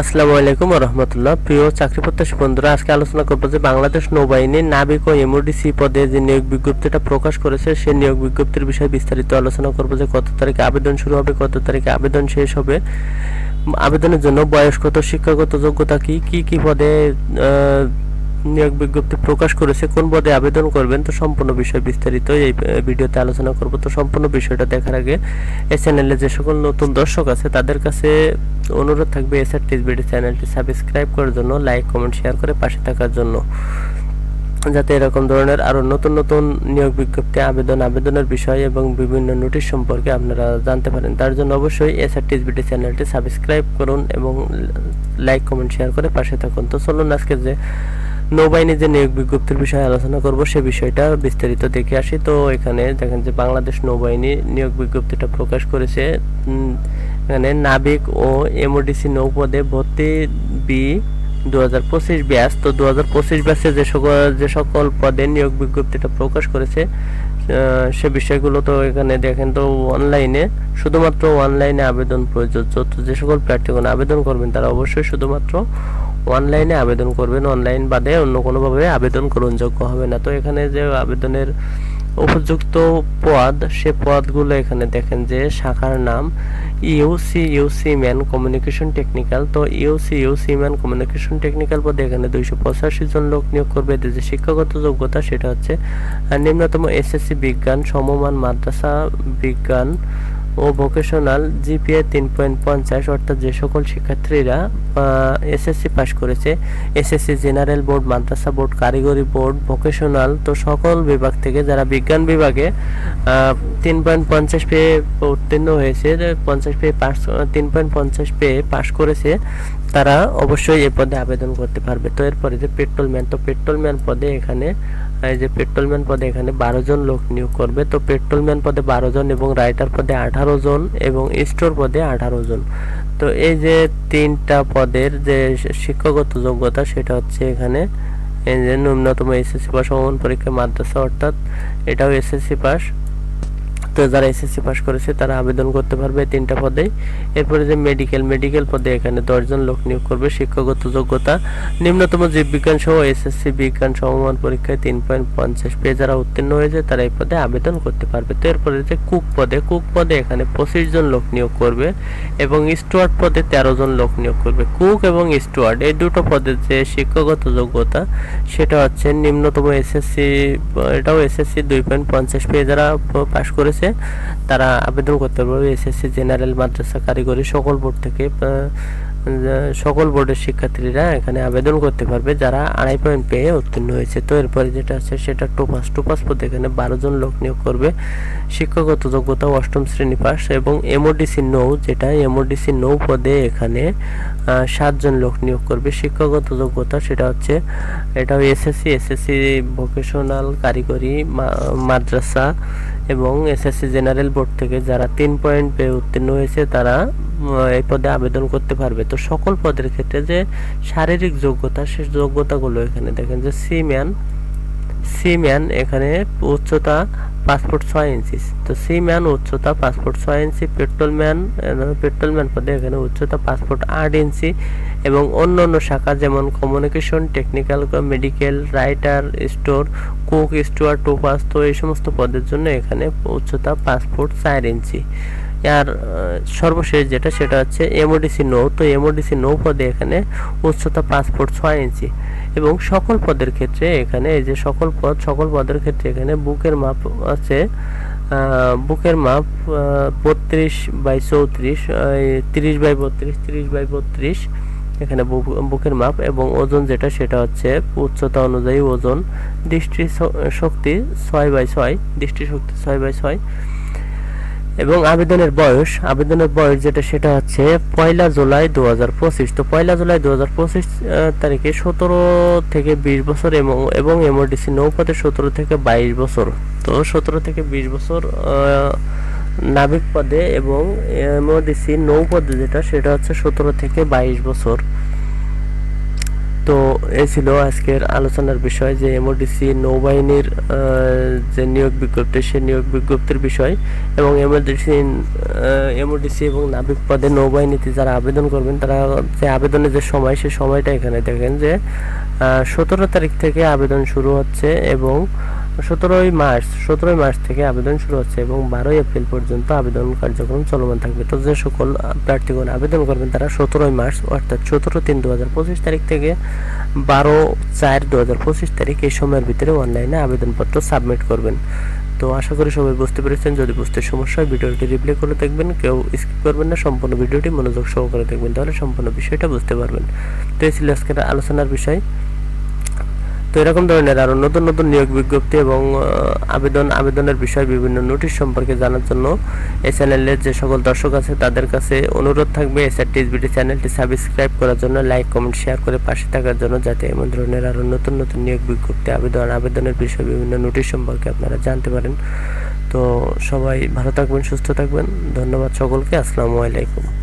আসসালামু আলাইকুম রহমতুল্লাহ। প্রিয় চাকরি প্রত্যাশী বন্ধুরা, আজকে আলোচনা করব যে বাংলাদেশ নৌবাহিনী নাবিক ও এমওডিসি পদে যে নিয়োগ বিজ্ঞপ্তিটা প্রকাশ করেছে সেই নিয়োগ বিজ্ঞপ্তির বিষয়ে বিস্তারিত আলোচনা করব যে কত তারিখে আবেদন শুরু হবে, কত তারিখে আবেদন শেষ হবে, আবেদনের জন্য বয়স কত শিক্ষাগত যোগ্যতা কি কি পদে নিয়োগ বিজ্ঞপ্তি প্রকাশ করেছে, কোন পদে আবেদন করবেন, তো সম্পূর্ণ বিষয় বিস্তারিত এই ভিডিওতে আলোচনা করব। তো সম্পূর্ণ বিষয়টা দেখার আগে এই চ্যানেলে যে সকল নতুন দর্শক আছে, তাদের কাছে অনুরোধ থাকবে এসআর টিসবিডি চ্যানেলটি সাবস্ক্রাইব করার জন্য, লাইক, কমেন্ট, শেয়ার করে পাশে থাকার জন্য। যাতে এরকম ধরনের আরও নতুন নতুন নিয়োগ বিজ্ঞপ্তি, আবেদন, আবেদনের বিষয় এবং বিভিন্ন নোটিশ সম্পর্কে আপনারা জানতে পারেন, তার জন্য অবশ্যই এসআর টিসবিডি চ্যানেলটি সাবস্ক্রাইব করুন এবং লাইক, কমেন্ট, শেয়ার করে পাশে থাকুন। তো চলুন আজকে যে নৌবাহিনী যে নিয়োগ বিজ্ঞপ্তির বিষয়ে আলোচনা করব, সে বিষয়টা বিস্তারিত দেখে আসি। তো এখানে দেখেন যে বাংলাদেশ নৌবাহিনী নিয়োগ বিজ্ঞপ্তিটা প্রকাশ করেছে। এখানে নাবিক ও এমওডিসি নৌপদে ভর্তি বি দু হাজার পঁচিশ ব্যাচ। তো দু হাজার পঁচিশ ব্যাসে যে সকল যে সকল পদে নিয়োগ বিজ্ঞপ্তিটা প্রকাশ করেছে সে বিষয়গুলো তো এখানে দেখেন তো অনলাইনে, শুধুমাত্র অনলাইনে আবেদন প্রযোজ্য। তো যে সকল প্রার্থীগণ আবেদন করবেন, তারা অবশ্যই শুধুমাত্র অনলাইনে আবেদন করবেন অনলাইন বাদে অন্য কোনোভাবে আবেদন গ্রহণযোগ্য হবে না। তো এখানে যে আবেদনের উপযুক্ত পদ, সে পদগুলো এখানে দেখেন যে শাখার নাম ইউসি ইউসি ম্যান কমিউনিকেশন টেকনিক্যাল। তো ইউসি ইউসি ম্যান কমিউনিকেশন টেকনিক্যাল পদে এখানে দুইশো পঁচাশি জন লোক নিয়োগ করবে। এদের যে শিক্ষাগত যোগ্যতা, সেটা হচ্ছে নিম্নতম এসএসসি বিজ্ঞান, সমমান মাদ্রাসা বিজ্ঞান ও ভোকেশনাল জিপিএ তিন পয়েন্ট পঞ্চাশ, অর্থাৎ যে সকল শিক্ষার্থীরা এসএসসি পাশ করেছে এসএসসি জেনারেল বোর্ড মাদ্রাসা বোর্ড কারিগরি বোর্ড ভোকেশনাল তো সকল বিভাগ থেকে যারা বিজ্ঞান বিভাগে তিন পয়েন্ট পঞ্চাশ পেয়ে উত্তীর্ণ হয়েছে, পঞ্চাশ পেয়ে পাশ তিন পয়েন্ট পঞ্চাশ পেয়ে পাশ করেছে তারা অবশ্যই এ পদে আবেদন করতে পারবে। তো এরপরে যে পেট্রোলম্যান, তো পেট্রোলম্যান পদে এখানে, এই যে পেট্রোলম্যান পদে এখানে বারো জন লোক নিয়োগ করবে। তো পেট্রোলম্যান পদে বারো জন এবং রাইটার পদে আঠারো জন এবং স্টোর পদে আঠারো জন। তো এই যে তিনটা পদের যে শিক্ষাগত যোগ্যতা, সেটা হচ্ছে এখানে এই যে ন্যূনতম এসএসসি পাস অমন পরীক্ষা, মাদ্রাসা, অর্থাৎ এটাও এসএসসি পাস। তো যারা এসএসসি পাস করেছে, তারা আবেদন করতে পারবে তিনটা পদেই এরপরে যে মেডিকেল মেডিকেল পদে এখানে দশজন লোক নিয়োগ করবে। শিক্ষাগত যোগ্যতা, নিম্নতম জীববিজ্ঞান সহ এসএসসি বিজ্ঞান সমমান পরীক্ষায় তিন পয়েন্ট পঞ্চাশ পেয়ে যারা উত্তীর্ণ হয়েছে, তারা এই পদে আবেদন করতে পারবে। তো এরপরে যে কুক পদে কুক পদে এখানে পঁচিশ জন লোক নিয়োগ করবে এবং স্টুয়ার্ড পদে তেরো জন লোক নিয়োগ করবে। কুক এবং স্টুয়ার্ড এই দুটো পদের যে শিক্ষাগত যোগ্যতা, সেটা হচ্ছে নিম্নতম এসএসসি এটাও এসএসসি দুই পয়েন্ট পঞ্চাশ পেয়ে যারা পাশ করেছে। তারা আবেদন করতে পারবে, এসএসসি, জেনারেল, মাদ্রাসা, কারিগরি, সকল বোর্ড থেকে সকল বোর্ডের শিক্ষার্থীরা এখানে আবেদন করতে পারবে। যারা আড়াই পয়েন্ট পেয়ে উত্তীর্ণ হয়েছে। তো এরপরে যেটা আছে, সেটা টোপাস টোপাস পদে এখানে বারো জন লোক নিয়োগ করবে। শিক্ষাগত যোগ্যতা অষ্টম শ্রেণি পাস এবং এমওডিসি নৌ যেটা এমওডিসি নৌ পদে এখানে সাতজন লোক নিয়োগ করবে। শিক্ষাগত যোগ্যতা সেটা হচ্ছে, এটাও এসএসসি এসএসসি ভোকেশনাল কারিগরি মাদ্রাসা এবং এসএসসি জেনারেল বোর্ড থেকে যারা তিন পয়েন্ট পেয়ে উত্তীর্ণ হয়েছে, তারা এই পদে আবেদন করতে পারবে। তো সকল পদের ক্ষেত্রে যে শারীরিক যোগ্যতা, সে যোগ্যতাগুলো এখানে দেখেন যে সিম্যান সিম্যান এখানে উচ্চতা ফুট ছয় ইঞ্চি। তো সি ম্যান উচ্চতা ফুট ছয় inch, petrol man petrol man পদে এখানে উচ্চতা ফুট আট ইঞ্চি এবং অন্য অন্য শাখা যেমন communication technical medical writer store cook steward topaz তো এই সমস্ত পদের জন্য এখানে উচ্চতা ফুট চার ইঞ্চি। আর সর্বশেষ যেটা সেটা হচ্ছে এমওডিসি নৌ। তো এমওডিসি নৌ পদে এখানে উচ্চতা ফুট ছয় ইঞ্চি। এবং সকল পদের ক্ষেত্রে এখানে এই যে সকল পদ, সকল পদের ক্ষেত্রে এখানে বুকের মাপ আছে বুকের মাপ বত্রিশ বাই চৌত্রিশ তিরিশ বাই বত্রিশ, তিরিশ বাই বত্রিশ, এখানে বুকের মাপ এবং ওজন যেটা সেটা হচ্ছে উচ্চতা অনুযায়ী ওজন, দৃষ্টি শক্তি ছয় বাই ছয়, দৃষ্টি শক্তি ছয় বাই ছয় এবং আবেদনের বয়স আবেদনের বয়স যেটা সেটা হচ্ছে পয়লা জুলাই দু হাজার পঁচিশ। তো পয়লা জুলাই দু হাজার পঁচিশ তারিখে সতেরো থেকে বিশ বছর এবং এবং নৌপথে সতেরো থেকে বাইশ বছর। তো সতেরো থেকে বিশ বছর নাবিক পদে এবং এমওডিসি নৌপদে যেটা, সেটা হচ্ছে সতেরো থেকে বাইশ বছর। তো এ ছিল আজকের আলোচনার বিষয় যে এমওডিসি নৌবাহিনীর যে নিয়োগ বিজ্ঞপ্তি, সেই নিয়োগ বিজ্ঞপ্তির বিষয় এবং এমওডিসি এমওডিসি এবং নাবিক পদে নৌবাহিনীতে যারা আবেদন করবেন, তারা যে আবেদনের যে সময় সে সময়টা এখানে দেখেন যে সতেরো তারিখ থেকে আবেদন শুরু হচ্ছে এবং সতেরোই মার্চ সতেরোই মার্চ থেকে আবেদন শুরু হচ্ছে এবং বারোই এপ্রিল পর্যন্ত আবেদন কার্যক্রম চলমান থাকবে। তো যে সকল প্রার্থীগণ আবেদন করবেন তারা সতেরোই মার্চ, অর্থাৎ সতেরো তিন দু হাজার পঁচিশ তারিখ থেকে বারো চার দু হাজার পঁচিশ তারিখ এই সময়ের ভিতরে অনলাইনে আবেদনপত্র সাবমিট করবেন। তো আশা করি সবাই বুঝতে পেরেছেন, যদি বুঝতে সমস্যা হয় ভিডিওটি রিপ্লে করে দেখবেন, কেউ স্কিপ করবেন না, সম্পূর্ণ ভিডিওটি মনোযোগ সহকারে দেখবেন, তাহলে সম্পূর্ণ বিষয়টা বুঝতে পারবেন। তো এই ছিল আজকের আলোচনার বিষয়। এরকম ধরনের আরও নতুন নতুন নিয়োগ বিজ্ঞপ্তি এবং আবেদন, আবেদনের বিষয় বিভিন্ন নোটিশ সম্পর্কে জানার জন্য এই চ্যানেলের যে সকল দর্শক আছে তাদের কাছে অনুরোধ থাকবে এসআর চ্যানেলটি সাবস্ক্রাইব করার জন্য, লাইক, কমেন্ট, শেয়ার করে পাশে থাকার জন্য যাতে এমন ধরনের আরও নতুন নতুন নিয়োগ বিজ্ঞপ্তি, আবেদন, আবেদনের বিষয় বিভিন্ন নোটিশ সম্পর্কে আপনারা জানতে পারেন। তো সবাই ভালো থাকবেন, সুস্থ থাকবেন। ধন্যবাদ সকলকে। আসসালামু আলাইকুম।